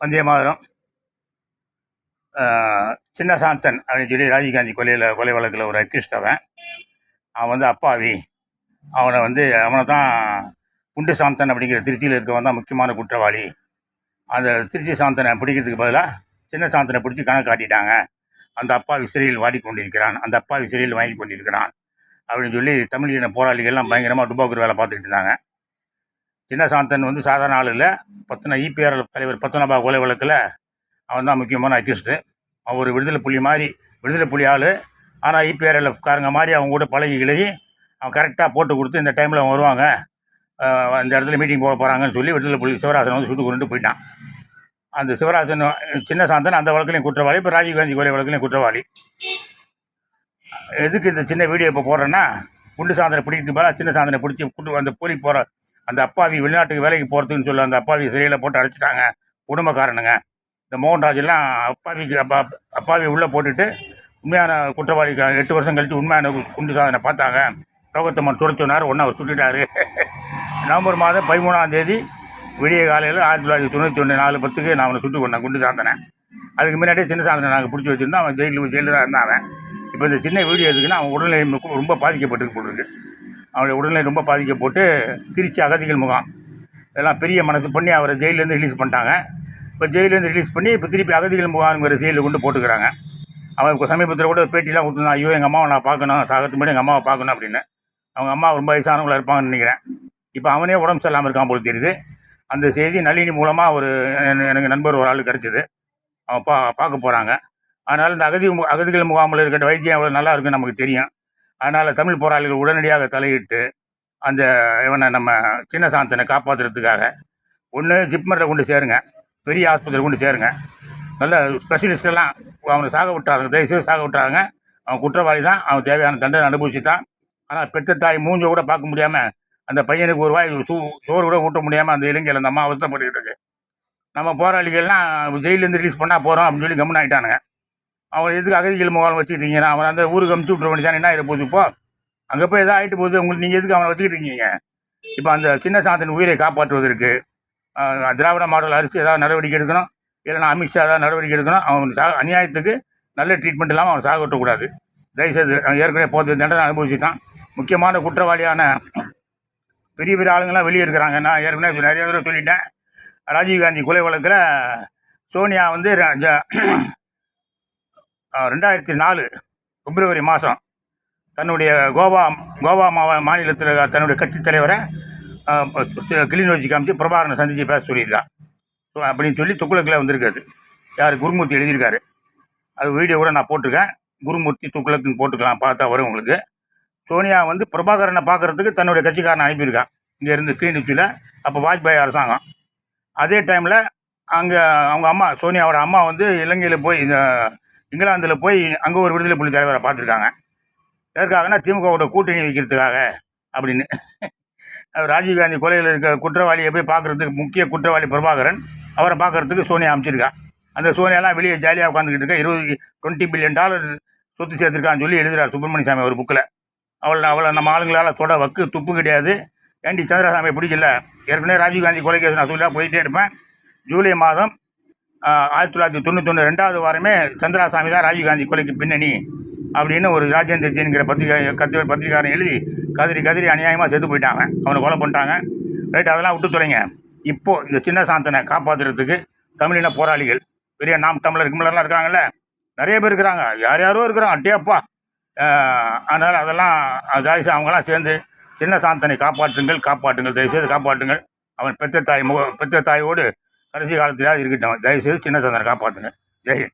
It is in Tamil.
வந்தே மாதிரம். சின்ன சாந்தன் அப்படின்னு சொல்லி ராஜீவ்காந்தி கொலையில் கொலை வழக்கில் ஒரு அக்யூஸ்ட் அவன். அவன் வந்து அப்பாவி. அவனை வந்து அவனை தான் குண்டு சாந்தன் அப்படிங்கிற திருச்சியில் இருக்கவன் தான் முக்கியமான குற்றவாளி. அந்த திருச்சி சாந்தனை பிடிக்கிறதுக்கு பதிலாக சின்ன சாந்தனை பிடிச்சி கணக்கு காட்டிட்டாங்க. அந்த அப்பாவி சிறையில் வாடிக்கொண்டிருக்கிறான். அந்த அப்பாவி சிறையில் வாங்கி கொண்டிருக்கிறான் அப்படின்னு சொல்லி தமிழ் இன போராளிகள்லாம் பயங்கரமாக டுபாக்கூர் வேலை பார்த்துக்கிட்டு இருந்தாங்க. சின்ன சாந்தன் வந்து சாதாரண ஆள் இல்லை. பத்தனை இபிஆர் தலைவர் பத்தனபா கொலை வழக்கில் அவன் தான் முக்கியமான அக்யூஸ்டு அவன் ஒரு விடுதலை புலி மாதிரி விடுதலை புலி ஆள். ஆனால் இபிஆர்எல் காரங்க மாதிரி அவங்க கூட பழகி கிழகி அவன் கரெக்டாக போட்டு கொடுத்து இந்த டைமில் அவங்க வருவாங்க. அந்த இந்த இடத்துல மீட்டிங் போக போகிறாங்கன்னு சொல்லி விடுதலை புலி சிவராசன் வந்து சுட்டு கொண்டு போயிட்டான். அந்த சிவராசன் சின்ன சாந்தன் அந்த வழக்கிலையும் குற்றவாளி இப்போ ராஜீவ்காந்தி கொலை வழக்கிலையும் குற்றவாளி. எதுக்கு இந்த சின்ன வீடியோ இப்போ போடுறேன்னா குண்டு சாந்தனை பிடிக்கிறதுக்கு பதிலாக சின்ன சாந்தனை பிடிச்சி குண்டு அந்த போலி போகிற அந்த அப்பாவி வெளிநாட்டுக்கு வேலைக்கு போகிறதுன்னு சொல்லி அந்த அப்பாவி சிறையில் போட்டு அடைச்சிட்டாங்க. குடும்பக்காரனுங்க. இந்த மோகன்ராஜெல்லாம் அப்பாவிக்கு அப்பா அப்பாவி உள்ளே போட்டுட்டு உண்மையான குற்றவாளிக்கு எட்டு வருஷம் கழித்து உண்மையான குண்டு சாதனை பார்த்தாங்க. ரோகத்தம்மன் மன் சொன்னார். ஒன்றா அவர் சுட்டிட்டாரு. நவம்பர் மாதம் பதிமூணாம் தேதி விடிய காலையில் ஆயிரத்தி தொள்ளாயிரத்தி தொண்ணூற்றி ஒன்று நாலு பத்துக்கு நான் அவனை சுட்டு கொண்டேன் குண்டு சாந்தனை அதுக்கு முன்னாடியே சின்ன சாந்தனை நாங்கள் பிடிச்சி வச்சுருந்தோம். அவன் ஜெயிலில் ஜெயிலில் தான் இருந்தான் அவன். இப்போ இந்த சின்ன வீடியோ எதுக்குன்னா அவன் உடல்நிலை ரொம்ப பாதிக்கப்பட்டு போட்டுருக்கு அவருடைய உடல்நிலை ரொம்ப பாதிக்கப்பட்டு திருச்சி அகதிகள் முகாம். இதெல்லாம் பெரிய மனசு பண்ணி அவரை ஜெயிலேருந்து ரிலீஸ் பண்ணிட்டாங்க. இப்போ ஜெயிலேருந்து ரிலீஸ் பண்ணி இப்போ திருப்பி அகதிகள் முகாம்ங்கிற ஜெயிலில் கொண்டு போட்டுக்கிறாங்க. அவருக்கு சமீபத்தில் கூட பேட்டிலாம் கொடுத்துருந்தான் ஐயோ எங்கள் அம்மாவை நான் பார்க்கணும் சாகத்துக்கு முன்னாடி எங்கள் அம்மாவை பார்க்கணும் அப்படின்னு. அவங்க அம்மா ரொம்ப வயசானவங்களாக இருப்பாங்கன்னு நினைக்கிறேன். இப்போ அவனே உடம்பு சரியில்லாமல் இருக்கான் போல் தெரியுது. அந்த செய்தி நளினி மூலமாக ஒரு எனக்கு நண்பர் ஒரு ஆள் கிடச்சிது. அவன் பா பார்க்க போகிறாங்க அதனால் இந்த அகதி மு- அகதிகள் முகாமில் இருக்கிற வைத்தியம் எவ்வளோ நல்லா இருக்குன்னு நமக்கு தெரியும். அதனால் தமிழ் போராளிகள் உடனடியாக தலையிட்டு அந்த இவனை நம்ம சின்ன சாந்தனை காப்பாற்றுறதுக்காக ஒன்று ஜிப்மரில் கொண்டு சேருங்க பெரிய ஆஸ்பத்திரியில் கொண்டு சேருங்க. நல்ல ஸ்பெஷலிஸ்டெல்லாம் அவனை சாக விட்டாங்க தயவுசெய்து சாக விட்டாங்க அவன் குற்றவாளி தான் அவன் தேவையான தண்டனை அனுபவிச்சுட்டான். ஆனால் பெற்ற தாய் மூஞ்ச கூட பார்க்க முடியாமல் அந்த பையனுக்கு ஒரு வாய் சூ சோறு கூட ஊட்ட முடியாமல் அந்த இளைஞர் அந்த அம்மா அவசரப்பட்டுக்கிட்டு இருக்கு. நம்ம போராளிகள்லாம் ஜெயிலேருந்து ரிலீஸ் பண்ணால் போகிறோம் அப்படின்னு சொல்லி கம்முன்னு ஆகிட்டானுங்க அவன் எதுக்கு அகதிகள் முகாம் வச்சுக்கிட்டீங்கன்னா அவன் அந்த ஊருக்கு அமுச்சு விட்ற வேண்டியதான் என்ன ஆகிட போகுது இப்போ? அங்கே போய் எதாவது ஆகிட்டு போகுது. உங்களுக்கு நீங்கள் எதுக்கு அவனை வச்சுக்கிட்டு இருக்கீங்க? இப்போ அந்த சின்ன சாந்தன் உயிரை காப்பாற்றுவதற்கு திராவிட மாடல் அரசு ஏதாவது நடவடிக்கை எடுக்கணும்? இல்லைன்னா அமித்ஷா ஏதாவது நடவடிக்கை எடுக்கணும்? அவன் சா அநியாயத்துக்கு நல்ல ட்ரீட்மெண்ட் இல்லாமல் அவன் சாக விட்டக்கூடாது தயவுசெய்து ஏற்கனவே போகிறது தண்டனை அனுபவிச்சுட்டான். முக்கியமான குற்றவாளியான பெரிய பெரிய ஆளுங்கள்லாம் வெளியே இருக்கிறாங்க. நான் ஏற்கனவே நிறைய தடவை சொல்லிட்டேன். ராஜீவ்காந்தி கொலை வழக்கில் சோனியா வந்து ரெண்டாயிரத்தி நாலு பிப்ரவரி மாதம் தன்னுடைய கோவா கோவா மாவ மாநிலத்தில் தன்னுடைய கட்சித் தலைவரை கிளிநொச்சி காமிச்சு பிரபாகரனை சந்தித்து பேச சொல்லியிருக்கான். ஸோ அப்படின்னு சொல்லி துக்குளக்கில் வந்திருக்காது யார்? குருமூர்த்தி எழுதியிருக்காரு. அது வீடியோ கூட நான் போட்டிருக்கேன். குருமூர்த்தி துக்குளக்குன்னு போட்டுக்கலாம் பார்த்தா வரும் உங்களுக்கு. சோனியா வந்து பிரபாகரனை பார்க்கறதுக்கு தன்னுடைய கட்சிக்காரனை அனுப்பியிருக்கான். இங்கேருந்து கிளிநொச்சியில் அப்போ வாஜ்பாய் அரசாங்கம். அதே டைமில் அங்கே அவங்க அம்மா சோனியாவோட அம்மா வந்து இலங்கையில் போய் இந்த இங்கிலாந்தில் போய் அங்கே ஒரு விடுதலை புலி தலைவரை பார்த்துருக்காங்க. எதற்காகனா திமுகவோட கூட்டணி வைக்கிறதுக்காக அப்படின்னு. ராஜீவ்காந்தி கொலையில் இருக்க குற்றவாளியை போய் பார்க்கறதுக்கு முக்கிய குற்றவாளி பிரபாகரன் அவரை பார்க்கறதுக்கு சோனியா அமைச்சிருக்கான் அந்த சோனியாலாம் வெளியே ஜாலியாக உட்காந்துக்கிட்டு இருக்கா. இருபது டுவெண்ட்டி பில்லியன் டாலர் சொத்து சேர்த்துருக்கான்னு சொல்லி எழுதுறார் சுப்பிரமணிய சாமி ஒரு புக்கில் அவளை அவளை நம்ம ஆளுங்களால் தொட வக்கு துப்பு கிடையாது. ஏண்டி சந்திரசாமி பிடிக்கல? ஏற்கனவே ராஜீவ்காந்தி கொலை கேஸ் நான் சொல்லி போயிட்டே இருப்பேன். ஜூலை மாதம் ஆயிரத்தி தொள்ளாயிரத்தி தொண்ணூத்தொன்று ரெண்டாவது வாரமே சந்திராசாமி தான் ராஜீவ்காந்தி கொலைக்கு பின்னணி அப்படின்னு ஒரு ராஜேந்திர ஜெயின்கிற பத்திரிகை கத்து பத்திரிகாரன் எழுதி கதிரி கதிரி அநியாயமாக செத்து போயிட்டாங்க. அவனை கொலை பண்ணிட்டாங்க. ரைட் அதெல்லாம் விட்டு தொலைங்க. இப்போது இந்த சின்ன சாந்தனை காப்பாற்றுறதுக்கு தமிழின போராளிகள் பெரிய நாம் தமிழர் கிமலர்லாம் இருக்காங்கல்ல நிறைய பேர் இருக்கிறாங்க. யார் யாரோ இருக்கிறாங்க. அட்டேப்பா அதனால் அதெல்லாம் தயவுசெய்து அவங்களாம் சேர்ந்து சின்ன சாந்தனை காப்பாற்றுங்கள் காப்பாற்றுங்கள் தயவுசெய்து காப்பாற்றுங்கள். அவன் பெத்த தாய் முக பெத்த தாயோடு கடைசி காலத்திலாவது இருக்கட்டும். தயவுசெய்து சின்ன சாந்தனை காப்பாற்றுங்க ஜெய்